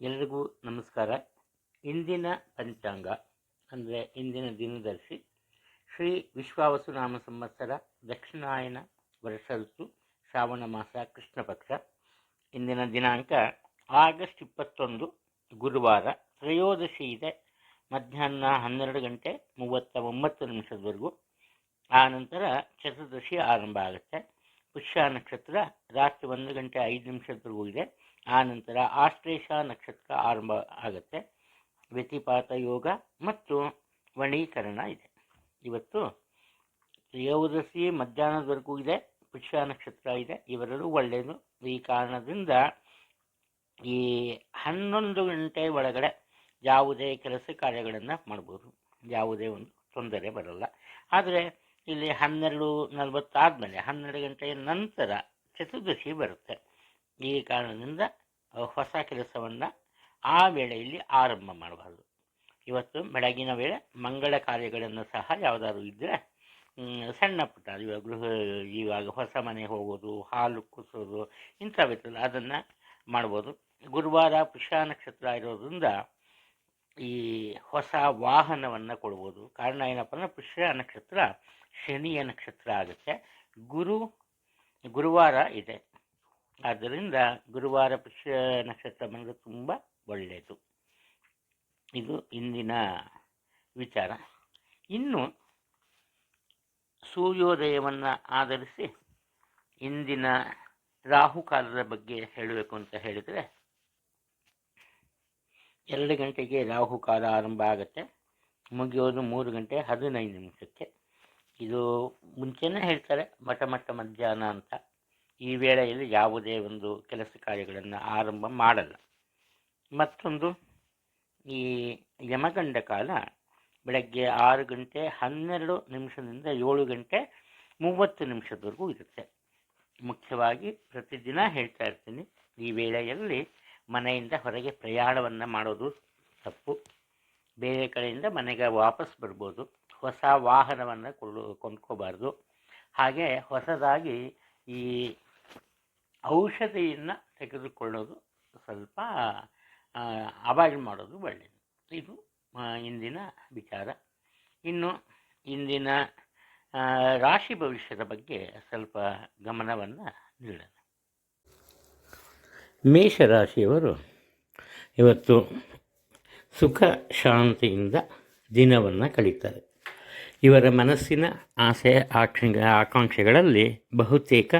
ಎಲ್ರಿಗೂ ನಮಸ್ಕಾರ. ಇಂದಿನ ಪಂಚಾಂಗ, ಅಂದರೆ ಇಂದಿನ ದಿನದರ್ಶಿ, ಶ್ರೀ ವಿಶ್ವಾವಸು ನಾಮ ಸಂವತ್ಸರ ದಕ್ಷಿಣಾಯನ ವರ್ಷ ಋತು, ಶ್ರಾವಣ ಮಾಸ, ಕೃಷ್ಣ ಪಕ್ಷ. ಇಂದಿನ ದಿನಾಂಕ ಆಗಸ್ಟ್ ಇಪ್ಪತ್ತೊಂದು, ಗುರುವಾರ, ತ್ರಯೋದಶಿ ಇದೆ. ಮಧ್ಯಾಹ್ನ ಹನ್ನೆರಡು ಗಂಟೆ ಮೂವತ್ತ ಒಂಬತ್ತು ನಿಮಿಷದವರೆಗೂ. ಆ ನಂತರ ಚತುರ್ದಶಿ ಆರಂಭ ಆಗುತ್ತೆ. ಪುಷ್ಯ ನಕ್ಷತ್ರ ರಾತ್ರಿ ಒಂದು ಗಂಟೆ ಐದು ನಿಮಿಷದವರೆಗೂ ಇದೆ. ಆ ನಂತರ ಆಶ್ಲೇಷ ನಕ್ಷತ್ರ ಆರಂಭ ಆಗುತ್ತೆ. ವ್ಯತಿಪಾತ ಯೋಗ ಮತ್ತು ವಣೀಕರಣ ಇದೆ. ಇವತ್ತು ತ್ರಯೋದಶಿ ಮಧ್ಯಾಹ್ನದವರೆಗೂ ಇದೆ. ಪುಷ್ಯ ನಕ್ಷತ್ರ ಇದೆ. ಇವೆರಡೂ ಒಳ್ಳೆಯದು. ಈ ಕಾರಣದಿಂದ ಈ ಹನ್ನೊಂದು ಗಂಟೆ ಒಳಗಡೆ ಯಾವುದೇ ಕೆಲಸ ಕಾರ್ಯಗಳನ್ನು ಮಾಡ್ಬೋದು. ಯಾವುದೇ ಒಂದು ತೊಂದರೆ ಬರಲ್ಲ. ಆದರೆ ಇಲ್ಲಿ ಹನ್ನೆರಡು ನಲವತ್ತಾದಮೇಲೆ ಹನ್ನೆರಡು ಗಂಟೆಯ ನಂತರ ಚತುರ್ದಶಿ ಬರುತ್ತೆ. ಈ ಕಾರಣದಿಂದ ಹೊಸ ಕೆಲಸವನ್ನು ಆ ವೇಳೆಯಲ್ಲಿ ಆರಂಭ ಮಾಡಬಾರ್ದು. ಇವತ್ತು ಬೆಳಗಿನ ವೇಳೆ ಮಂಗಳ ಕಾರ್ಯಗಳನ್ನು ಸಹ ಯಾವುದಾದ್ರು ಇದ್ದರೆ ಸಣ್ಣ ಪುಟ್ಟ ಇವಾಗ ಗೃಹ, ಇವಾಗ ಹೊಸ ಮನೆ ಹೋಗೋದು, ಹಾಲು ಕುಸೋದು ಇಂಥವಿರ್ತದೆ ಅದನ್ನು ಮಾಡ್ಬೋದು. ಗುರುವಾರ ಪುಷ್ಯ ನಕ್ಷತ್ರ ಇರೋದ್ರಿಂದ ಈ ಹೊಸ ವಾಹನವನ್ನು ಕೊಡ್ಬೋದು. ಕಾರಣ ಏನಪ್ಪ ಅಂದರೆ ಪುಷ್ಯ ನಕ್ಷತ್ರ ಶನಿಯ ನಕ್ಷತ್ರ ಆಗುತ್ತೆ. ಗುರು, ಗುರುವಾರ ಇದೆ. ಆದ್ದರಿಂದ ಗುರುವಾರ ಪುಷ್ಯ ನಕ್ಷತ್ರ ಬಂದರೆ ತುಂಬ ಒಳ್ಳೆಯದು. ಇದು ಇಂದಿನ ವಿಚಾರ. ಇನ್ನು ಸೂರ್ಯೋದಯವನ್ನು ಆಧರಿಸಿ ಇಂದಿನ ರಾಹುಕಾಲದ ಬಗ್ಗೆ ಹೇಳಬೇಕು ಅಂತ ಹೇಳಿದರೆ, ಎರಡು ಗಂಟೆಗೆ ರಾಹುಕಾಲ ಆರಂಭ ಆಗುತ್ತೆ. ಮುಗಿಯೋದು ಮೂರು ಗಂಟೆ ಹದಿನೈದು ನಿಮಿಷಕ್ಕೆ. ಇದು ಮುಂಚೆನೇ ಹೇಳ್ತಾರೆ ಮಠ ಮಠ ಮಧ್ಯಾಹ್ನ ಅಂತ. ಈ ವೇಳೆಯಲ್ಲಿ ಯಾವುದೇ ಒಂದು ಕೆಲಸ ಕಾರ್ಯಗಳನ್ನು ಆರಂಭ ಮಾಡಲ್ಲ. ಮತ್ತೊಂದು, ಈ ಯಮಗಂಡ ಕಾಲ ಬೆಳಗ್ಗೆ ಆರು ಗಂಟೆ ಹನ್ನೆರಡು ನಿಮಿಷದಿಂದ ಏಳು ಗಂಟೆ ಮೂವತ್ತು ನಿಮಿಷದವರೆಗೂ ಇರುತ್ತೆ. ಮುಖ್ಯವಾಗಿ ಪ್ರತಿದಿನ ಹೇಳ್ತಾ ಇರ್ತೀನಿ, ಈ ವೇಳೆಯಲ್ಲಿ ಮನೆಯಿಂದ ಹೊರಗೆ ಪ್ರಯಾಣವನ್ನು ಮಾಡೋದು ತಪ್ಪು. ಬೇರೆ ಕಡೆಯಿಂದ ಮನೆಗೆ ವಾಪಸ್ ಬರ್ಬೋದು, ಹೊಸ ವಾಹನವನ್ನು ಕೊಳ್ಳು ಕೊಂಡ್ಕೋಬಾರ್ದು. ಹಾಗೆ ಹೊಸದಾಗಿ ಈ ಔಷಧಿಯನ್ನು ತೆಗೆದುಕೊಳ್ಳೋದು ಸ್ವಲ್ಪ ಅವಾಯ್ಡ್ ಮಾಡೋದು ಒಳ್ಳೆಯದು ಇದು ಇಂದಿನ ವಿಚಾರ. ಇನ್ನು ಇಂದಿನ ರಾಶಿ ಭವಿಷ್ಯದ ಬಗ್ಗೆ ಸ್ವಲ್ಪ ಗಮನವನ್ನು ನೀಡೋಣ. ಮೇಷರಾಶಿಯವರು ಇವತ್ತು ಸುಖ, ಶಾಂತಿಯಿಂದ ದಿನವನ್ನು ಕಳೀತಾರೆ. ಇವರ ಮನಸ್ಸಿನ ಆಸೆ ಆಕ್ಷ ಆಕಾಂಕ್ಷೆಗಳಲ್ಲಿ ಬಹುತೇಕ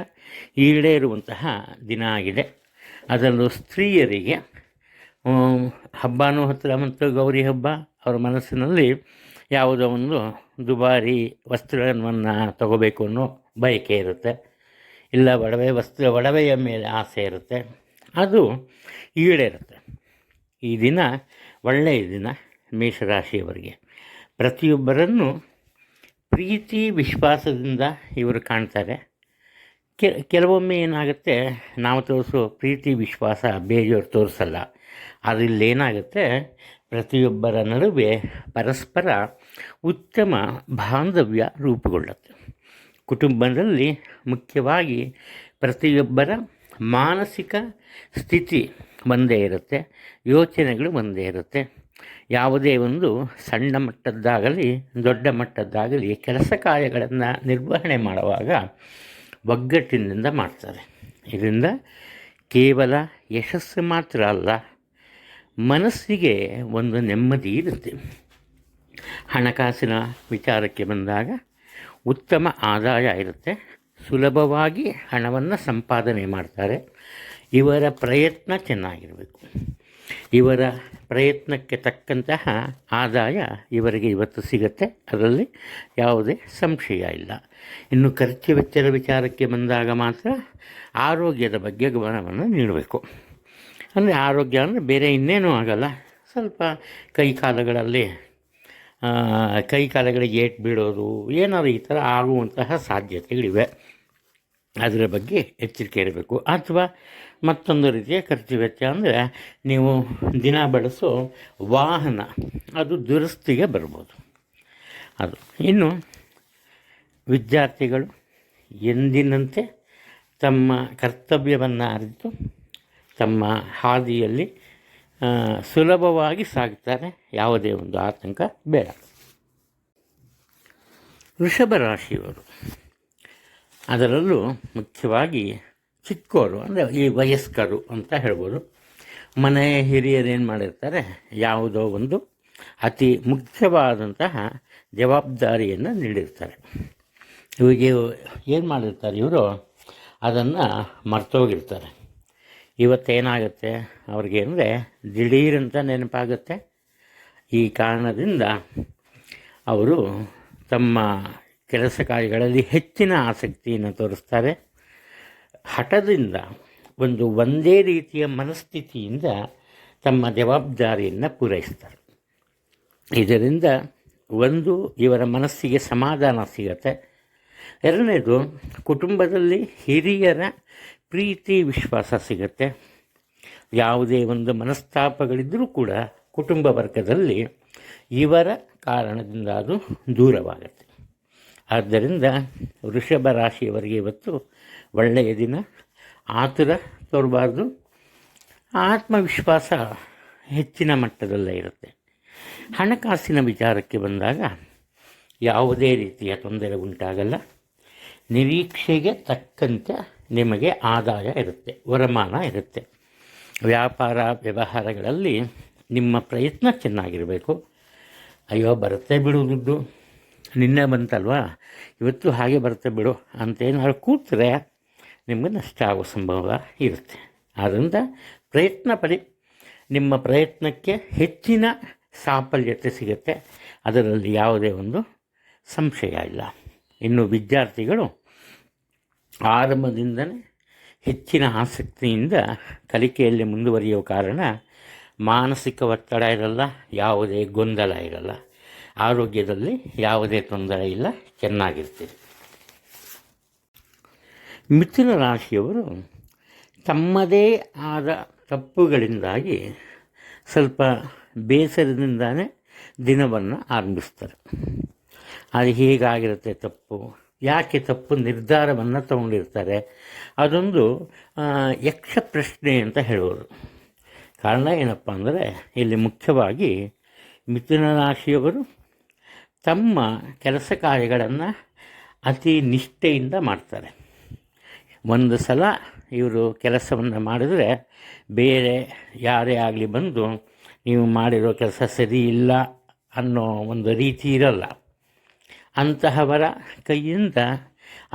ಈಡೇರುವಂತಹ ದಿನ ಆಗಿದೆ. ಅದರಲ್ಲೂ ಸ್ತ್ರೀಯರಿಗೆ ಹಬ್ಬನೂ ಹತ್ತಿರ ಮತ್ತು ಗೌರಿ ಹಬ್ಬ, ಅವರ ಮನಸ್ಸಿನಲ್ಲಿ ಯಾವುದೋ ಒಂದು ದುಬಾರಿ ವಸ್ತ್ರವನ್ನು ತಗೋಬೇಕು ಅನ್ನೋ ಬಯಕೆ ಇರುತ್ತೆ. ಇಲ್ಲ, ಒಡವೆ ವಸ್ತ್ರ, ಒಡವೆಯ ಮೇಲೆ ಆಸೆ ಇರುತ್ತೆ. ಅದು ಈಡೇರುತ್ತೆ. ಈ ದಿನ ಒಳ್ಳೆಯ ದಿನ ಮೇಷರಾಶಿಯವರಿಗೆ. ಪ್ರತಿಯೊಬ್ಬರನ್ನು ಪ್ರೀತಿ ವಿಶ್ವಾಸದಿಂದ ಇವರು ಕಾಣ್ತಾರೆ. ಕೆಲವೊಮ್ಮೆ ಏನಾಗುತ್ತೆ, ನಾವು ತೋರಿಸೋ ಪ್ರೀತಿ ವಿಶ್ವಾಸ ಬೇರೆಯವ್ರು ತೋರಿಸಲ್ಲ. ಆದರೆ ಇಲ್ಲೇನಾಗುತ್ತೆ ಪ್ರತಿಯೊಬ್ಬರ ನಡುವೆ ಪರಸ್ಪರ ಉತ್ತಮ ಬಾಂಧವ್ಯ ರೂಪುಗೊಳ್ಳುತ್ತೆ. ಕುಟುಂಬದಲ್ಲಿ ಮುಖ್ಯವಾಗಿ ಪ್ರತಿಯೊಬ್ಬರ ಮಾನಸಿಕ ಸ್ಥಿತಿ ಒಂದೇ ಇರುತ್ತೆ, ಯೋಚನೆಗಳು ಒಂದೇ ಇರುತ್ತೆ. ಯಾವುದೇ ಒಂದು ಸಣ್ಣ ಮಟ್ಟದ್ದಾಗಲಿ, ದೊಡ್ಡ ಮಟ್ಟದ್ದಾಗಲಿ ಕೆಲಸ ಕಾರ್ಯಗಳನ್ನು ನಿರ್ವಹಣೆ ಮಾಡುವಾಗ ಒಗ್ಗಟ್ಟಿನಿಂದ ಮಾಡ್ತಾರೆ. ಇದರಿಂದ ಕೇವಲ ಯಶಸ್ಸು ಮಾತ್ರ ಅಲ್ಲ, ಮನಸ್ಸಿಗೆ ಒಂದು ನೆಮ್ಮದಿ ಇರುತ್ತೆ. ಹಣಕಾಸಿನ ವಿಚಾರಕ್ಕೆ ಬಂದಾಗ ಉತ್ತಮ ಆದಾಯ ಇರುತ್ತೆ. ಸುಲಭವಾಗಿ ಹಣವನ್ನು ಸಂಪಾದನೆ ಮಾಡ್ತಾರೆ. ಇವರ ಪ್ರಯತ್ನ ಚೆನ್ನಾಗಿರಬೇಕು. ಇವರ ಪ್ರಯತ್ನಕ್ಕೆ ತಕ್ಕಂತಹ ಆದಾಯ ಇವರಿಗೆ ಇವತ್ತು ಸಿಗುತ್ತೆ. ಅದರಲ್ಲಿ ಯಾವುದೇ ಸಂಶಯ ಇಲ್ಲ. ಇನ್ನು ಖರ್ಚು ವೆಚ್ಚದ ವಿಚಾರಕ್ಕೆ ಬಂದಾಗ ಮಾತ್ರ ಆರೋಗ್ಯದ ಬಗ್ಗೆ ಗಮನವನ್ನು ನೀಡಬೇಕು. ಅಂದರೆ ಆರೋಗ್ಯ ಅಂದರೆ ಬೇರೆ ಇನ್ನೇನೂ ಆಗಲ್ಲ. ಸ್ವಲ್ಪ ಕೈ ಕಾಲಗಳಲ್ಲಿ ಕೈ ಕಾಲಗಳಿಗೆ ಏಟ್ ಬೀಳೋದು, ಏನಾದರೂ ಈ ಥರ ಆಗುವಂತಹ ಸಾಧ್ಯತೆಗಳಿವೆ. ಅದರ ಬಗ್ಗೆ ಎಚ್ಚರಿಕೆ ಇರಬೇಕು. ಅಥವಾ ಮತ್ತೊಂದು ರೀತಿಯ ಖರ್ಚು ವೆಚ್ಚ ಅಂದರೆ ನೀವು ದಿನ ಬಳಸೋ ವಾಹನ, ಅದು ದುರಸ್ತಿಗೆ ಬರ್ಬೋದು. ಅದು. ಇನ್ನು ವಿದ್ಯಾರ್ಥಿಗಳು ಎಂದಿನಂತೆ ತಮ್ಮ ಕರ್ತವ್ಯವನ್ನು ಅರಿತು ತಮ್ಮ ಹಾದಿಯಲ್ಲಿ ಸುಲಭವಾಗಿ ಸಾಗ್ತಾರೆ ಯಾವುದೇ ಒಂದು ಆತಂಕ ಬೇಡ. ವೃಷಭ ರಾಶಿಯವರು. ಅದರಲ್ಲೂ ಮುಖ್ಯವಾಗಿ ಚಿಕ್ಕವರು ಅಂದರೆ ಈ ವಯಸ್ಕರು ಅಂತ ಹೇಳ್ಬೋದು. ಮನೆ ಹಿರಿಯರು ಏನು ಮಾಡಿರ್ತಾರೆ, ಯಾವುದೋ ಒಂದು ಅತಿ ಮುಖ್ಯವಾದಂತಹ ಜವಾಬ್ದಾರಿಯನ್ನು ನೀಡಿರ್ತಾರೆ. ಇವರಿಗೆ ಏನು ಮಾಡಿರ್ತಾರೆ, ಇವರು ಅದನ್ನು ಮರ್ತೋಗಿರ್ತಾರೆ. ಇವತ್ತೇನಾಗುತ್ತೆ ಅವ್ರಿಗೆ ಅಂದರೆ ದಿಢೀರಂತ ನೆನಪಾಗುತ್ತೆ. ಈ ಕಾರಣದಿಂದ ಅವರು ತಮ್ಮ ಕೆಲಸ ಕಾರ್ಯಗಳಲ್ಲಿ ಹೆಚ್ಚಿನ ಆಸಕ್ತಿಯನ್ನು ತೋರಿಸ್ತಾರೆ. ಹಠದಿಂದ ಒಂದು ಒಂದೇ ರೀತಿಯ ಮನಸ್ಥಿತಿಯಿಂದ ತಮ್ಮ ಜವಾಬ್ದಾರಿಯನ್ನು ಪೂರೈಸ್ತಾರೆ. ಇದರಿಂದ ಒಂದು, ಇವರ ಮನಸ್ಸಿಗೆ ಸಮಾಧಾನ ಸಿಗತ್ತೆ. ಎರಡನೇದು, ಕುಟುಂಬದಲ್ಲಿ ಹಿರಿಯರ ಪ್ರೀತಿ, ವಿಶ್ವಾಸ ಸಿಗತ್ತೆ. ಯಾವುದೇ ಒಂದು ಮನಸ್ತಾಪಗಳಿದ್ದರೂ ಕೂಡ ಕುಟುಂಬ ವರ್ಗದಲ್ಲಿ ಇವರ ಕಾರಣದಿಂದ ಅದು ದೂರವಾಗುತ್ತೆ. ಆದ್ದರಿಂದ ವೃಷಭ ರಾಶಿಯವರಿಗೆ ಇವತ್ತು ಒಳ್ಳೆಯ ದಿನ. ಆತುರ ತೋರಬಾರ್ದು. ಆತ್ಮವಿಶ್ವಾಸ ಹೆಚ್ಚಿನ ಮಟ್ಟದಲ್ಲೇ ಇರುತ್ತೆ. ಹಣಕಾಸಿನ ವಿಚಾರಕ್ಕೆ ಬಂದಾಗ ಯಾವುದೇ ರೀತಿಯ ತೊಂದರೆ ಉಂಟಾಗಲ್ಲ. ನಿರೀಕ್ಷೆಗೆ ತಕ್ಕಂತೆ ನಿಮಗೆ ಆದಾಯ ಇರುತ್ತೆ, ವರಮಾನ ಇರುತ್ತೆ. ವ್ಯಾಪಾರ, ವ್ಯವಹಾರಗಳಲ್ಲಿ ನಿಮ್ಮ ಪ್ರಯತ್ನ ಚೆನ್ನಾಗಿರಬೇಕು. ಅಯ್ಯೋ, ಬರುತ್ತೆ ಬಿಡು ನಿನ್ನೆ ಬಂತಲ್ವಾ? ಇವತ್ತು ಹಾಗೆ ಬರುತ್ತೆ ಬಿಡು ಅಂತೇನಾದ್ರು ಕೂತ್ರೆ ನಿಮಗೆ ನಷ್ಟ ಆಗೋ ಸಂಭವ ಇರುತ್ತೆ. ಆದ್ದರಿಂದ ಪ್ರಯತ್ನ ಪಡಿ. ನಿಮ್ಮ ಪ್ರಯತ್ನಕ್ಕೆ ಹೆಚ್ಚಿನ ಸಾಫಲ್ಯತೆ ಸಿಗುತ್ತೆ. ಅದರಲ್ಲಿ ಯಾವುದೇ ಒಂದು ಸಂಶಯ ಇಲ್ಲ. ಇನ್ನು ವಿದ್ಯಾರ್ಥಿಗಳು ಆರಂಭದಿಂದಲೇ ಹೆಚ್ಚಿನ ಆಸಕ್ತಿಯಿಂದ ಕಲಿಕೆಯಲ್ಲಿ ಮುಂದುವರಿಯುವ ಕಾರಣ ಮಾನಸಿಕ ಒತ್ತಡ ಇರಲ್ಲ, ಯಾವುದೇ ಗೊಂದಲ ಇರಲ್ಲ. ಆರೋಗ್ಯದಲ್ಲಿ ಯಾವುದೇ ತೊಂದರೆ ಇಲ್ಲ, ಚೆನ್ನಾಗಿರ್ತೀರಿ. ಮಿಥುನ ರಾಶಿಯವರು ತಮ್ಮದೇ ಆದ ತಪ್ಪುಗಳಿಂದಾಗಿ ಸ್ವಲ್ಪ ಬೇಸರದಿಂದಾನೇ ದಿನವನ್ನು ಆರಂಭಿಸ್ತಾರೆ. ಅದು ಹೀಗಾಗಿರುತ್ತೆ ತಪ್ಪು? ಯಾಕೆ ತಪ್ಪು ನಿರ್ಧಾರವನ್ನು ತಗೊಂಡಿರ್ತಾರೆ? ಅದೊಂದು ಯಕ್ಷ ಪ್ರಶ್ನೆ ಅಂತ ಹೇಳೋರು. ಕಾರಣ ಏನಪ್ಪ ಅಂದರೆ, ಇಲ್ಲಿ ಮುಖ್ಯವಾಗಿ ಮಿಥುನ ರಾಶಿಯವರು ತಮ್ಮ ಕೆಲಸ ಕಾರ್ಯಗಳನ್ನು ಅತಿ ನಿಷ್ಠೆಯಿಂದ ಮಾಡ್ತಾರೆ. ಒಂದು ಸಲ ಇವರು ಕೆಲಸವನ್ನು ಮಾಡಿದರೆ ಬೇರೆ ಯಾರೇ ಆಗಲಿ ಬಂದು ನೀವು ಮಾಡಿರೋ ಕೆಲಸ ಸರಿ ಇಲ್ಲ ಅನ್ನೋ ಒಂದು ರೀತಿ ಇರಲ್ಲ. ಅಂತಹವರ ಕೈಯಿಂದ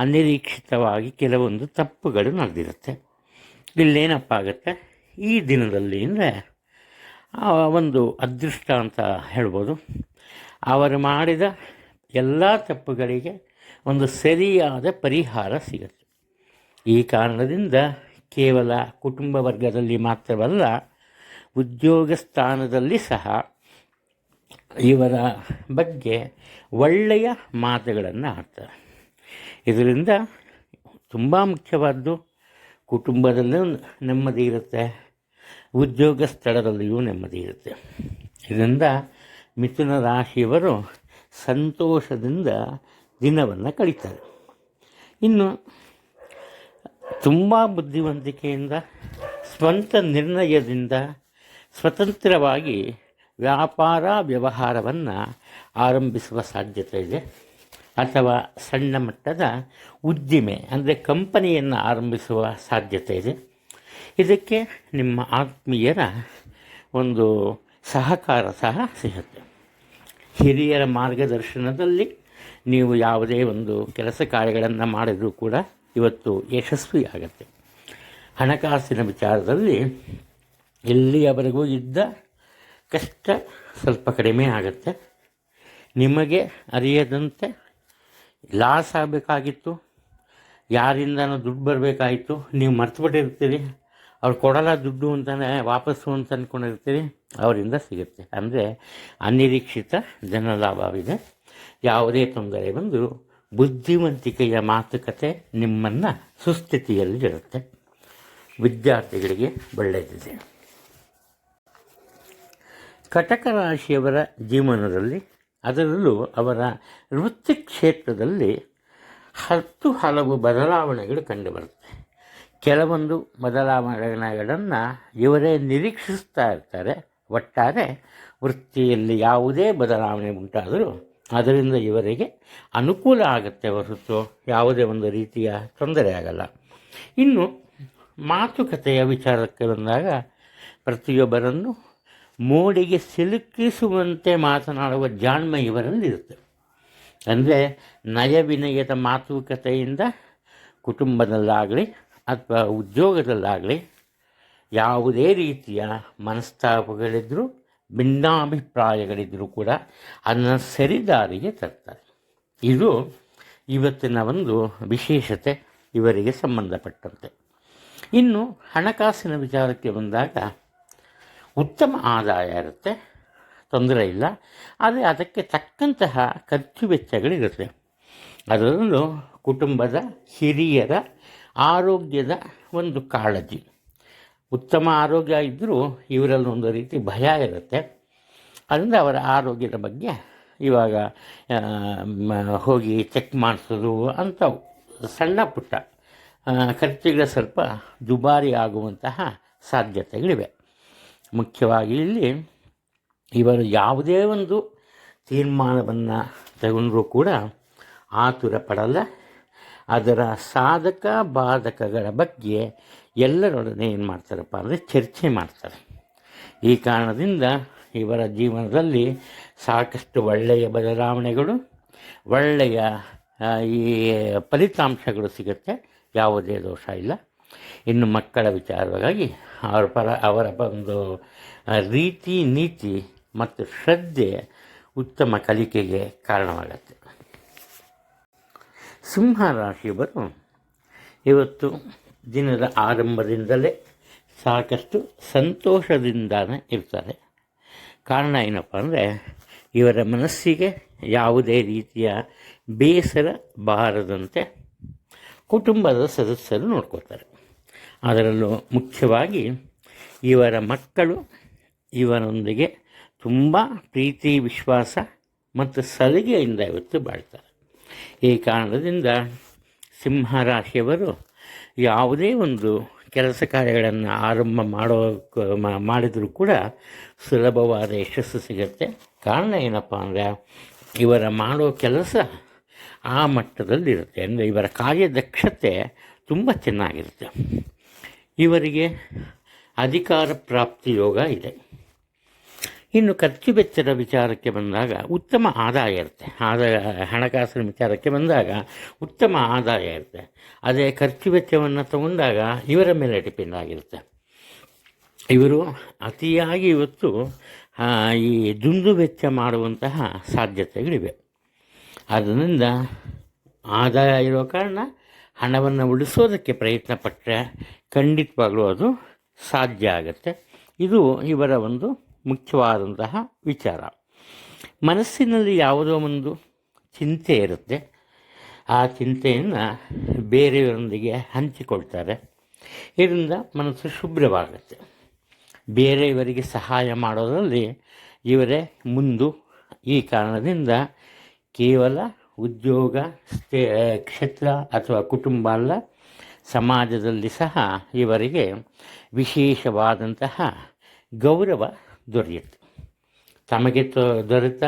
ಅನಿರೀಕ್ಷಿತವಾಗಿ ಕೆಲವೊಂದು ತಪ್ಪುಗಳು ನಡೆದಿರುತ್ತೆ. ಇಲ್ಲೇನಪ್ಪ ಆಗುತ್ತೆ? ಈ ದಿನದಲ್ಲಿ ಅಂದರೆ ಒಂದು ಅದೃಷ್ಟ ಅಂತ ಹೇಳ್ಬೋದು. ಅವರು ಮಾಡಿದ ಎಲ್ಲ ತಪ್ಪುಗಳಿಗೆ ಒಂದು ಸರಿಯಾದ ಪರಿಹಾರ ಸಿಗುತ್ತೆ. ಈ ಕಾರಣದಿಂದ ಕೇವಲ ಕುಟುಂಬ ವರ್ಗದಲ್ಲಿ ಮಾತ್ರವಲ್ಲ ಉದ್ಯೋಗ ಸ್ಥಾನದಲ್ಲಿ ಸಹ ಇವರ ಬಗ್ಗೆ ಒಳ್ಳೆಯ ಮಾತುಗಳನ್ನು ಆಡ್ತಾರೆ. ಇದರಿಂದ ತುಂಬ ಮುಖ್ಯವಾದ್ದು ಕುಟುಂಬದಲ್ಲೂ ನೆಮ್ಮದಿ ಇರುತ್ತೆ ಉದ್ಯೋಗ ಸ್ಥಳದಲ್ಲಿಯೂ ನೆಮ್ಮದಿ ಇರುತ್ತೆ. ಇದರಿಂದ ಮಿಥುನ ರಾಶಿಯವರು ಸಂತೋಷದಿಂದ ದಿನವನ್ನು ಕಳೀತಾರೆ. ಇನ್ನು ತುಂಬ ಬುದ್ಧಿವಂತಿಕೆಯಿಂದ, ಸ್ವಂತ ನಿರ್ಣಯದಿಂದ ಸ್ವತಂತ್ರವಾಗಿ ವ್ಯಾಪಾರ ವ್ಯವಹಾರವನ್ನು ಆರಂಭಿಸುವ ಸಾಧ್ಯತೆ ಇದೆ. ಅಥವಾ ಸಣ್ಣ ಮಟ್ಟದ ಉದ್ದಿಮೆ, ಅಂದರೆ ಕಂಪನಿಯನ್ನು ಆರಂಭಿಸುವ ಸಾಧ್ಯತೆ ಇದೆ. ಇದಕ್ಕೆ ನಿಮ್ಮ ಆತ್ಮೀಯರ ಒಂದು ಸಹಕಾರ ಸಹ ಸಿಗುತ್ತೆ. ಹಿರಿಯರ ಮಾರ್ಗದರ್ಶನದಲ್ಲಿ ನೀವು ಯಾವುದೇ ಒಂದು ಕೆಲಸ ಕಾರ್ಯಗಳನ್ನು ಮಾಡಿದರೂ ಕೂಡ ಇವತ್ತು ಯಶಸ್ವಿಯಾಗತ್ತೆ. ಹಣಕಾಸಿನ ವಿಚಾರದಲ್ಲಿ ಎಲ್ಲಿಯವರೆಗೂ ಇದ್ದ ಕಷ್ಟ ಸ್ವಲ್ಪ ಕಡಿಮೆ ಆಗುತ್ತೆ. ನಿಮಗೆ ಅರಿಯದಂತೆ ಲಾಸ್ ಆಗಬೇಕಾಗಿತ್ತು. ಯಾರಿಂದನೂ ದುಡ್ಡು ಬರಬೇಕಾಯಿತು. ನೀವು ಮರ್ತುಬಿಟ್ಟಿರ್ತೀರಿ. ಅವ್ರು ಕೊಡಲ್ಲ ದುಡ್ಡು ಅಂತಲೇ ವಾಪಸ್ಸು ಅಂತ ಅಂದ್ಕೊಂಡಿರ್ತೀರಿ ಅವರಿಂದ ಸಿಗುತ್ತೆ. ಅಂದರೆ ಅನಿರೀಕ್ಷಿತ ಜನಲಾಭವಿದೆ ಯಾವುದೇ ತೊಂದರೆ ಬಂದು ಬುದ್ಧಿವಂತಿಕೆಯ ಮಾತುಕತೆ ನಿಮ್ಮನ್ನು ಸುಸ್ಥಿತಿಯಲ್ಲಿರುತ್ತೆ ವಿದ್ಯಾರ್ಥಿಗಳಿಗೆ ಒಳ್ಳೆಯದಿದೆ. ಕಟಕ ರಾಶಿಯವರ ಜೀವನದಲ್ಲಿ, ಅದರಲ್ಲೂ ಅವರ ವೃತ್ತಿ ಕ್ಷೇತ್ರದಲ್ಲಿ ಹತ್ತು ಹಲವು ಬದಲಾವಣೆಗಳು ಕಂಡುಬರುತ್ತೆ ಕೆಲವೊಂದು ಬದಲಾವಣೆಗಳನ್ನು ಇವರೇ ನಿರೀಕ್ಷಿಸ್ತಾ ಇರ್ತಾರೆ. ಒಟ್ಟಾರೆ ವೃತ್ತಿಯಲ್ಲಿ ಯಾವುದೇ ಬದಲಾವಣೆ ಉಂಟಾದರೂ ಅದರಿಂದ ಇವರಿಗೆ ಅನುಕೂಲ ಆಗುತ್ತೆ ಹೊರತು ಯಾವುದೇ ಒಂದು ರೀತಿಯ ತೊಂದರೆ ಆಗಲ್ಲ. ಇನ್ನು ಮಾತುಕತೆಯ ವಿಚಾರಕ್ಕೆ ಬಂದಾಗ ಪ್ರತಿಯೊಬ್ಬರನ್ನು ಮೋಡಿಗೆ ಸಿಲುಕಿಸುವಂತೆ ಮಾತನಾಡುವ ಜಾಣ್ಮೆ ಇವರಲ್ಲಿರುತ್ತೆ. ಅಂದರೆ ನಯವಿನಯದ ಮಾತುಕತೆಯಿಂದ ಕುಟುಂಬದಲ್ಲಾಗಲಿ ಅಥವಾ ಉದ್ಯೋಗದಲ್ಲಾಗಲಿ ಯಾವುದೇ ರೀತಿಯ ಮನಸ್ತಾಪಗಳಿದ್ದರೂ ಭಿನ್ನಾಭಿಪ್ರಾಯಗಳಿದ್ದರೂ ಕೂಡ ಅದನ್ನು ಸರಿದಾರಿಗೆ ತರ್ತಾರೆ. ಇದು ಇವತ್ತಿನ ಒಂದು ವಿಶೇಷತೆ, ಇವರಿಗೆ ಸಂಬಂಧಪಟ್ಟಂತೆ. ಇನ್ನು ಹಣಕಾಸಿನ ವಿಚಾರಕ್ಕೆ ಬಂದಾಗ ಉತ್ತಮ ಆದಾಯ ಇರುತ್ತೆ, ತೊಂದರೆ ಇಲ್ಲ, ಆದರೆ ಅದಕ್ಕೆ ತಕ್ಕಂತಹ ಖರ್ಚು ವೆಚ್ಚಗಳಿರುತ್ತೆ. ಅದರಲ್ಲೂ ಕುಟುಂಬದ ಹಿರಿಯರ ಆರೋಗ್ಯದ ಒಂದು ಕಾಳಜಿ. ಉತ್ತಮ ಆರೋಗ್ಯ ಇದ್ದರೂ ಇವರಲ್ಲಿ ಒಂದು ರೀತಿ ಭಯ ಇರುತ್ತೆ. ಅದರಿಂದ ಅವರ ಆರೋಗ್ಯದ ಬಗ್ಗೆ ಇವಾಗ ಹೋಗಿ ಚೆಕ್ ಮಾಡಿಸೋದು ಅಂತ ಸಣ್ಣ ಪುಟ್ಟ ಖರ್ಚುಗಳು ಸ್ವಲ್ಪ ದುಬಾರಿ ಆಗುವಂತಹ ಸಾಧ್ಯತೆಗಳಿವೆ. ಮುಖ್ಯವಾಗಿ ಇಲ್ಲಿ ಇವರು ಯಾವುದೇ ಒಂದು ತೀರ್ಮಾನವನ್ನು ತಗೊಂಡರೂ ಕೂಡ ಆತುರ ಪಡಲ್ಲ. ಅದರ ಸಾಧಕ ಬಾಧಕಗಳ ಬಗ್ಗೆ ಎಲ್ಲರೊಡನೆ ಏನು ಮಾಡ್ತಾರಪ್ಪ ಅಂದರೆ ಚರ್ಚೆ ಮಾಡ್ತಾರೆ. ಈ ಕಾರಣದಿಂದ ಇವರ ಜೀವನದಲ್ಲಿ ಸಾಕಷ್ಟು ಒಳ್ಳೆಯ ಬದಲಾವಣೆಗಳು, ಒಳ್ಳೆಯ ಈ ಫಲಿತಾಂಶಗಳು ಸಿಗುತ್ತೆ. ಯಾವುದೇ ದೋಷ ಇಲ್ಲ. ಇನ್ನು ಮಕ್ಕಳ ವಿಚಾರವಾಗಿ ಅವರ ಪರ, ಅವರ ಒಂದು ರೀತಿ ನೀತಿ ಮತ್ತು ಶ್ರದ್ಧೆ ಉತ್ತಮ ಕಲಿಕೆಗೆ ಕಾರಣವಾಗತ್ತೆ. ಸಿಂಹ ರಾಶಿಯವರು ಇವತ್ತು ದಿನದ ಆರಂಭದಿಂದಲೇ ಸಾಕಷ್ಟು ಸಂತೋಷದಿಂದ ಇರ್ತಾರೆ. ಕಾರಣ ಏನಪ್ಪ ಅಂದರೆ ಇವರ ಮನಸ್ಸಿಗೆ ಯಾವುದೇ ರೀತಿಯ ಬೇಸರ ಬಾರದಂತೆ ಕುಟುಂಬದ ಸದಸ್ಯರು ನೋಡ್ಕೋತಾರೆ ಅದರಲ್ಲೂ ಮುಖ್ಯವಾಗಿ ಇವರ ಮಕ್ಕಳು ಇವರೊಂದಿಗೆ ತುಂಬ ಪ್ರೀತಿ, ವಿಶ್ವಾಸ ಮತ್ತು ಸಲಿಗೆಯಿಂದ ಇವತ್ತು ಬಾಳ್ತಾರೆ. ಈ ಕಾರಣದಿಂದ ಸಿಂಹರಾಶಿಯವರು ಯಾವುದೇ ಒಂದು ಕೆಲಸ ಕಾರ್ಯಗಳನ್ನು ಆರಂಭ ಮಾಡೋ ಮಾಡಿದರೂ ಕೂಡ ಸುಲಭವಾದ ಯಶಸ್ಸು ಸಿಗುತ್ತೆ. ಕಾರಣ ಏನಪ್ಪ ಅಂದರೆ ಇವರ ಮಾಡೋ ಕೆಲಸ ಆ ಮಟ್ಟದಲ್ಲಿರುತ್ತೆ. ಅಂದರೆ ಇವರ ಕಾರ್ಯದಕ್ಷತೆ ತುಂಬ ಚೆನ್ನಾಗಿರುತ್ತೆ. ಇವರಿಗೆ ಅಧಿಕಾರ ಪ್ರಾಪ್ತಿ ಯೋಗ ಇದೆ. ಇನ್ನು ಖರ್ಚು ವೆಚ್ಚದ ವಿಚಾರಕ್ಕೆ ಬಂದಾಗ ಉತ್ತಮ ಆದಾಯ ಇರುತ್ತೆ. ಆದಾಯ, ಹಣಕಾಸಿನ ವಿಚಾರಕ್ಕೆ ಬಂದಾಗ ಉತ್ತಮ ಆದಾಯ ಇರುತ್ತೆ. ಅದೇ ಖರ್ಚು ವೆಚ್ಚವನ್ನು ತಗೊಂಡಾಗ ಇವರ ಮೇಲೆ ಡಿಪೆಂಡ್ ಆಗಿರುತ್ತೆ. ಇವರು ಅತಿಯಾಗಿ ಇವತ್ತು ಈ ದುಂದು ವೆಚ್ಚ ಮಾಡುವಂತಹ ಸಾಧ್ಯತೆಗಳಿವೆ. ಆದ್ದರಿಂದ ಆದಾಯ ಇರೋ ಕಾರಣ ಹಣವನ್ನು ಉಳಿಸೋದಕ್ಕೆ ಪ್ರಯತ್ನ ಪಟ್ಟರೆ ಖಂಡಿತವಾಗಲೂ ಅದು ಸಾಧ್ಯ ಆಗುತ್ತೆ. ಇದು ಇವರ ಒಂದು ಮುಖ್ಯವಾದಂತಹ ವಿಚಾರ. ಮನಸ್ಸಿನಲ್ಲಿ ಯಾವುದೋ ಒಂದು ಚಿಂತೆ ಇರುತ್ತೆ. ಆ ಚಿಂತೆಯನ್ನು ಬೇರೆಯವರೊಂದಿಗೆ ಹಂಚಿಕೊಳ್ತಾರೆ. ಇದರಿಂದ ಮನಸ್ಸು ಶುಭ್ರವಾಗುತ್ತೆ. ಬೇರೆಯವರಿಗೆ ಸಹಾಯ ಮಾಡೋದರಲ್ಲಿ ಇವರೇ ಮುಂದು. ಈ ಕಾರಣದಿಂದ ಕೇವಲ ಉದ್ಯೋಗ ಕ್ಷೇತ್ರ ಅಥವಾ ಕುಟುಂಬ ಅಲ್ಲ, ಸಮಾಜದಲ್ಲಿ ಸಹ ಇವರಿಗೆ ವಿಶೇಷವಾದಂತಹ ಗೌರವ ದೊರೆಯುತ್ತೆ. ತಮಗೆ ತೊ- ದೊರೆತ